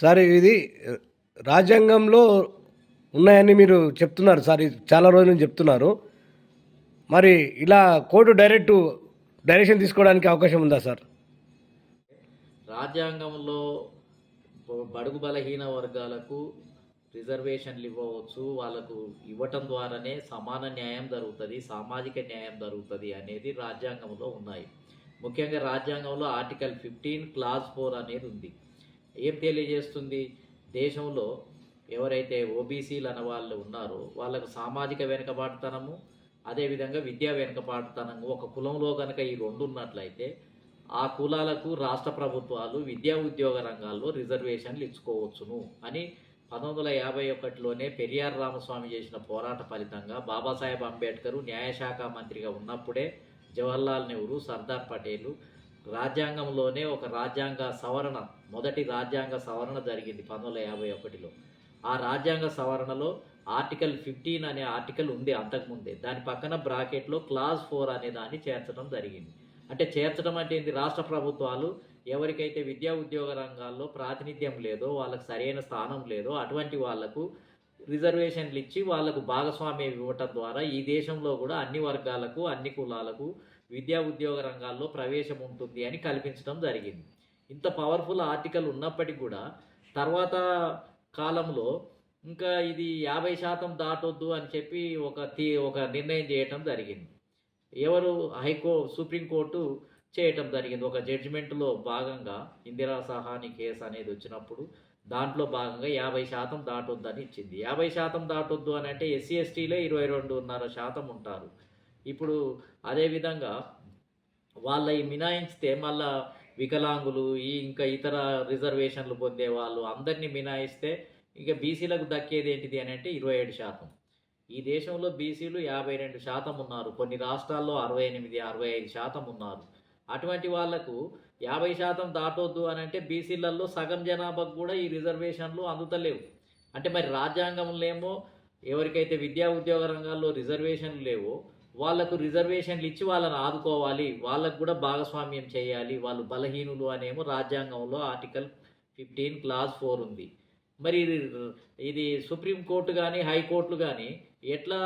Sir ఇది రాజ్యాంగంలో ఉన్నాయని మీరు చెప్తున్నారు సార్ ఇది చాలా రోజుల నుంచి చెప్తున్నారు. మరి ఇలా కోర్టు డైరెక్ట్ డైరెక్షన్ తీసుకోవడానికి అవకాశం ఉందా సార్? రాజ్యాంగంలో బడుగు బలహీన వర్గాలకు రిజర్వేషన్లు ఇవ్వవచ్చు వాళ్ళకు ఇవ్వటం ద్వారానే సమాన న్యాయం జరుగుతుంది సామాజిక న్యాయం జరుగుతుంది అనేది రాజ్యాంగంలో ఉన్నాయి. ముఖ్యంగా రాజ్యాంగంలో ఆర్టికల్ ఫిఫ్టీన్ క్లాస్ ఫోర్ అనేది ఉంది. ఏం తెలియజేస్తుంది? దేశంలో ఎవరైతే ఓబీసీలు అన్న వాళ్ళు ఉన్నారో వాళ్ళకు సామాజిక వెనుకబాటుతనము అదేవిధంగా విద్యా వెనుకబాటుతనము ఒక కులంలో కనుక ఈ రెండు ఉన్నట్లయితే ఆ కులాలకు రాష్ట్ర ప్రభుత్వాలు విద్యా ఉద్యోగ రంగాల్లో రిజర్వేషన్లు ఇచ్చుకోవచ్చును అని పంతొమ్మిది వందల యాభై ఒకటిలోనే పెరియార్ రామస్వామి చేసిన పోరాట ఫలితంగా బాబాసాహెబ్ అంబేద్కర్ న్యాయశాఖ మంత్రిగా ఉన్నప్పుడే జవహర్లాల్ నెహ్రూ సర్దార్ పటేలు రాజ్యాంగంలోనే ఒక రాజ్యాంగ సవరణ మొదటి రాజ్యాంగ సవరణ జరిగింది పంతొమ్మిది వందల యాభై ఒకటిలో. ఆ రాజ్యాంగ సవరణలో ఆర్టికల్ ఫిఫ్టీన్ అనే ఆర్టికల్ ఉంది అంతకుముందే. దాని పక్కన బ్రాకెట్లో క్లాస్ ఫోర్ అనే దాన్ని చేర్చడం జరిగింది. అంటే చేర్చడం అంటే ఏంది? రాష్ట్ర ప్రభుత్వాలు ఎవరికైతే విద్యా ఉద్యోగ రంగాల్లో ప్రాతినిధ్యం లేదో వాళ్ళకి సరైన స్థానం లేదో అటువంటి వాళ్ళకు రిజర్వేషన్లు ఇచ్చి వాళ్ళకు భాగస్వామ్యం ఇవ్వటం ద్వారా ఈ దేశంలో కూడా అన్ని వర్గాలకు అన్ని కులాలకు విద్యా ఉద్యోగ రంగాల్లో ప్రవేశం ఉంటుంది అని కల్పించడం జరిగింది. ఇంత పవర్ఫుల్ ఆర్టికల్ ఉన్నప్పటికీ కూడా తర్వాత కాలంలో ఇంకా ఇది యాభై శాతం దాటొద్దు అని చెప్పి ఒక తీ ఒక నిర్ణయం చేయటం జరిగింది. ఎవరు హైకో సుప్రీంకోర్టు చేయటం జరిగింది. ఒక జడ్జిమెంట్లో భాగంగా ఇందిరా సహాని కేసు అనేది వచ్చినప్పుడు దాంట్లో భాగంగా యాభై శాతం దాటొద్దని ఇచ్చింది. యాభై శాతం దాటొద్దు అని అంటే ఎస్సీ ఎస్టీలో ఇరవై రెండున్నర శాతం ఉంటారు. ఇప్పుడు అదేవిధంగా వాళ్ళ ఈ మినాయించితే మళ్ళా వికలాంగులు ఈ ఇంకా ఇతర రిజర్వేషన్లు పొందే వాళ్ళు అందరినీ మినాయిస్తే ఇక బీసీలకు దక్కేది ఏంటిది అని అంటే ఇరవై ఏడు శాతం. ఈ దేశంలో బీసీలు యాభై రెండు శాతం ఉన్నారు. కొన్ని రాష్ట్రాల్లో అరవై ఎనిమిది అరవై ఐదు శాతం ఉన్నారు. అటువంటి వాళ్ళకు యాభై శాతం దాటొద్దు అని అంటే బీసీలలో సగం జనాభాకు కూడా ఈ రిజర్వేషన్లు అందుతలేవు. అంటే మరి రాజ్యాంగంలో ఏమో ఎవరికైతే విద్యా ఉద్యోగ రంగాల్లో రిజర్వేషన్లు లేవో వాళ్ళకు రిజర్వేషన్లు ఇచ్చి వాళ్ళని ఆదుకోవాలి. వాళ్ళకు కూడా భాగస్వామ్యం చేయాలి. వాళ్ళు బలహీనులు అనేమో రాజ్యాంగంలో ఆర్టికల్ ఫిఫ్టీన్ క్లాస్ ఫోర్ ఉంది. మరి ఇది ఇది సుప్రీంకోర్టు కానీ హైకోర్టులు కానీ ఎట్లా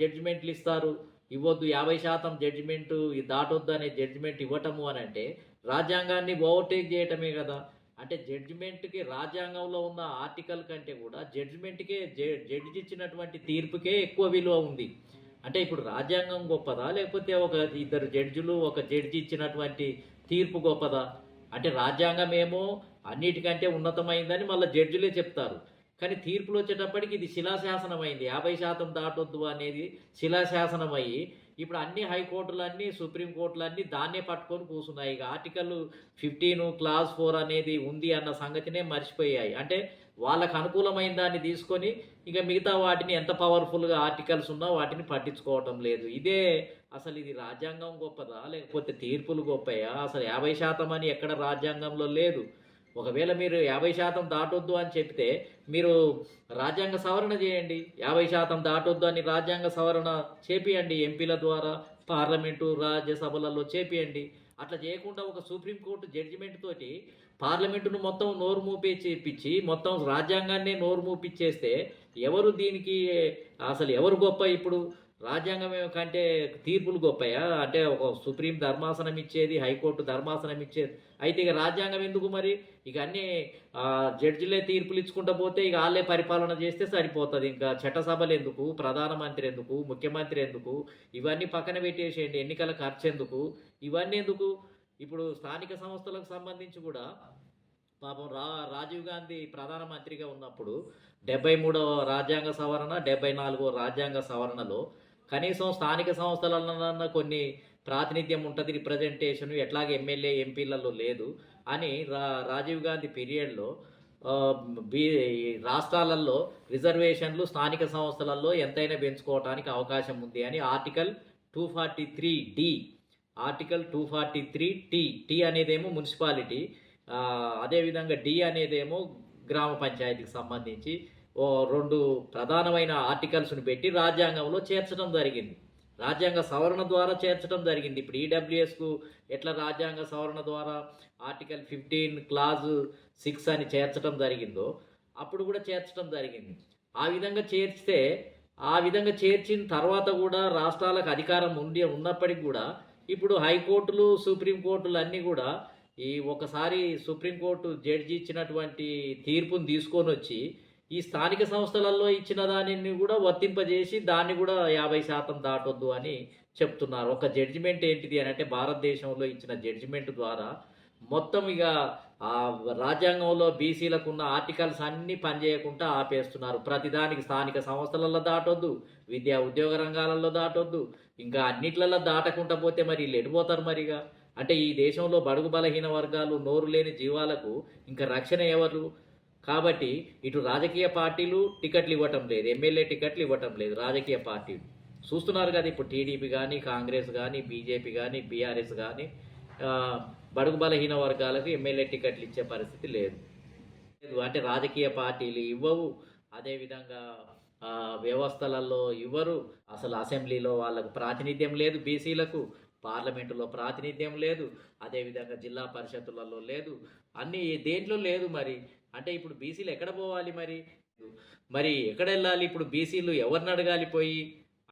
జడ్జిమెంట్లు ఇస్తారు? ఇవ్వద్దు. యాభై శాతం జడ్జిమెంట్ దాటొద్దు అనే జడ్జిమెంట్ ఇవ్వటము అని అంటే రాజ్యాంగాన్ని ఓవర్టేక్ చేయటమే కదా. అంటే జడ్జిమెంట్కి రాజ్యాంగంలో ఉన్న ఆర్టికల్ కంటే కూడా జడ్జిమెంట్కే జడ్జి ఇచ్చినటువంటి తీర్పుకే ఎక్కువ విలువ ఉంది. అంటే ఇప్పుడు రాజ్యాంగం గొప్పదా? లేకపోతే ఒక ఇద్దరు జడ్జిలు ఒక జడ్జి ఇచ్చినటువంటి తీర్పు గొప్పదా? అంటే రాజ్యాంగం ఏమో అన్నిటికంటే ఉన్నతమైందని మళ్ళీ జడ్జులే చెప్తారు. కానీ తీర్పులు వచ్చేటప్పటికి ఇది శిలాశాసనం అయింది యాభై శాతం దాటొద్దు అనేది శిలాశాసనం అయ్యి ఇప్పుడు అన్ని హైకోర్టులన్నీ సుప్రీంకోర్టులన్నీ దాన్నే పట్టుకొని కూర్చున్నాయి ఇక ఆర్టికల్ ఫిఫ్టీన్ క్లాస్ ఫోర్ అనేది ఉంది అన్న సంగతినే మర్చిపోయాయి. అంటే వాళ్ళకు అనుకూలమైన దాన్ని తీసుకొని ఇక మిగతా వాటిని ఎంత పవర్ఫుల్గా ఆర్టికల్స్ ఉన్నా వాటిని పట్టించుకోవటం లేదు. ఇదే అసలు ఇది రాజ్యాంగం గొప్పదా? లేకపోతే తీర్పులు గొప్పయా? అసలు యాభై శాతం అని ఎక్కడ రాజ్యాంగంలో లేదు. ఒకవేళ మీరు యాభై శాతం దాటొద్దు అని చెప్తే మీరు రాజ్యాంగ సవరణ చేయండి. యాభై శాతం దాటొద్దు అని రాజ్యాంగ సవరణ చేపియండి ఎంపీల ద్వారా పార్లమెంటు రాజ్యసభలలో చేపియండి. అట్లా చేయకుండా ఒక సుప్రీంకోర్టు జడ్జిమెంట్ తోటి పార్లమెంటును మొత్తం నోరు మూపించి మొత్తం రాజ్యాంగాన్ని నోరు మూపిచ్చేస్తే ఎవరు దీనికి అసలు ఎవరు గొప్ప ఇప్పుడు? రాజ్యాంగం కంటే తీర్పులు గొప్పయా? అంటే ఒక సుప్రీం ధర్మాసనం ఇచ్చేది హైకోర్టు ధర్మాసనం ఇచ్చేది. అయితే ఇక రాజ్యాంగం ఎందుకు మరి? ఇక అన్ని జడ్జిలే తీర్పులు ఇచ్చుకుంటూ పోతే ఇక వాళ్ళే పరిపాలన చేస్తే సరిపోతుంది. ఇంకా చట్టసభలు ఎందుకు? ప్రధానమంత్రి ఎందుకు? ముఖ్యమంత్రి ఎందుకు? ఇవన్నీ పక్కన పెట్టేసేయండి. ఎన్నికల ఖర్చు ఎందుకు? ఇవన్నీ ఎందుకు? ఇప్పుడు స్థానిక సంస్థలకు సంబంధించి కూడా పాపం రా రాజీవ్ గాంధీ ప్రధానమంత్రిగా ఉన్నప్పుడు డెబ్బై మూడవ రాజ్యాంగ సవరణ డెబ్బై నాలుగవ రాజ్యాంగ సవరణలో కనీసం స్థానిక సంస్థలలో కొన్ని ప్రాతినిధ్యం ఉంటుంది రిప్రజెంటేషన్ ఎట్లాగే ఎమ్మెల్యే ఎంపీలలో లేదు అని రా రాజీవ్ గాంధీ పీరియడ్లో బీ రాష్ట్రాలలో రిజర్వేషన్లు స్థానిక సంస్థలలో ఎంతైనా పెంచుకోవడానికి అవకాశం ఉంది అని article two forty three D article two forty three T T అనేదేమో municipality అదేవిధంగా డి అనేదేమో గ్రామ పంచాయతీకి సంబంధించి ఓ రెండు ప్రధానమైన ఆర్టికల్స్ని పెట్టి రాజ్యాంగంలో చేర్చడం జరిగింది. రాజ్యాంగ సవరణ ద్వారా చేర్చడం జరిగింది. ఇప్పుడు ఈడబ్ల్యూఎస్కు ఎట్లా రాజ్యాంగ సవరణ ద్వారా ఆర్టికల్ ఫిఫ్టీన్ క్లాజ్ సిక్స్ అని చేర్చడం జరిగిందో అప్పుడు కూడా చేర్చడం జరిగింది. ఆ విధంగా చేర్చితే ఆ విధంగా చేర్చిన తర్వాత కూడా రాష్ట్రాలకు అధికారం ఉండి ఉన్నప్పటికీ కూడా ఇప్పుడు హైకోర్టులు సుప్రీంకోర్టులు అన్నీ కూడా ఈ ఒకసారి సుప్రీంకోర్టు జడ్జి ఇచ్చినటువంటి తీర్పును తీసుకొని వచ్చి ఈ స్థానిక సంస్థలలో ఇచ్చిన దానిని కూడా వర్తింపజేసి దాన్ని కూడా యాభై శాతం దాటొద్దు అని చెప్తున్నారు. ఒక జడ్జిమెంట్ ఏంటిది అని అంటే భారతదేశంలో ఇచ్చిన జడ్జిమెంట్ ద్వారా మొత్తం ఇక ఆ రాజ్యాంగంలో బీసీలకు ఉన్న ఆర్టికల్స్ అన్నీ పనిచేయకుండా ఆపేస్తున్నారు. ప్రతిదానికి స్థానిక సంస్థలలో దాటొద్దు విద్యా ఉద్యోగ రంగాలలో దాటొద్దు ఇంకా అన్నిట్లలో దాటకుండా పోతే మరి వీళ్ళు ఎడిపోతారు మరిగా? అంటే ఈ దేశంలో బడుగు బలహీన వర్గాలు నోరు లేని జీవాలకు ఇంకా రక్షణ ఎవరు? కాబట్టి ఇటు రాజకీయ పార్టీలు టికెట్లు ఇవ్వటం లేదు ఎమ్మెల్యే టికెట్లు ఇవ్వటం లేదు రాజకీయ పార్టీలు. చూస్తున్నారు కదా ఇప్పుడు టీడీపీ కానీ కాంగ్రెస్ కానీ బీజేపీ కానీ బీఆర్ఎస్ కానీ బడుగు బలహీన వర్గాలకు ఎమ్మెల్యే టికెట్లు ఇచ్చే పరిస్థితి లేదు అంటే రాజకీయ పార్టీలు ఇవ్వవు. అదేవిధంగా వ్యవస్థలలో ఇవ్వరు అసలు అసెంబ్లీలో వాళ్ళకు ప్రాతినిధ్యం లేదు బీసీలకు. పార్లమెంటులో ప్రాతినిధ్యం లేదు. అదేవిధంగా జిల్లా పరిషత్తులలో లేదు. అన్ని దేంట్లో లేదు మరి? అంటే ఇప్పుడు బీసీలు ఎక్కడ పోవాలి మరి? మరి ఎక్కడ వెళ్ళాలి? ఇప్పుడు బీసీలు ఎవరిని అడగాలి పోయి?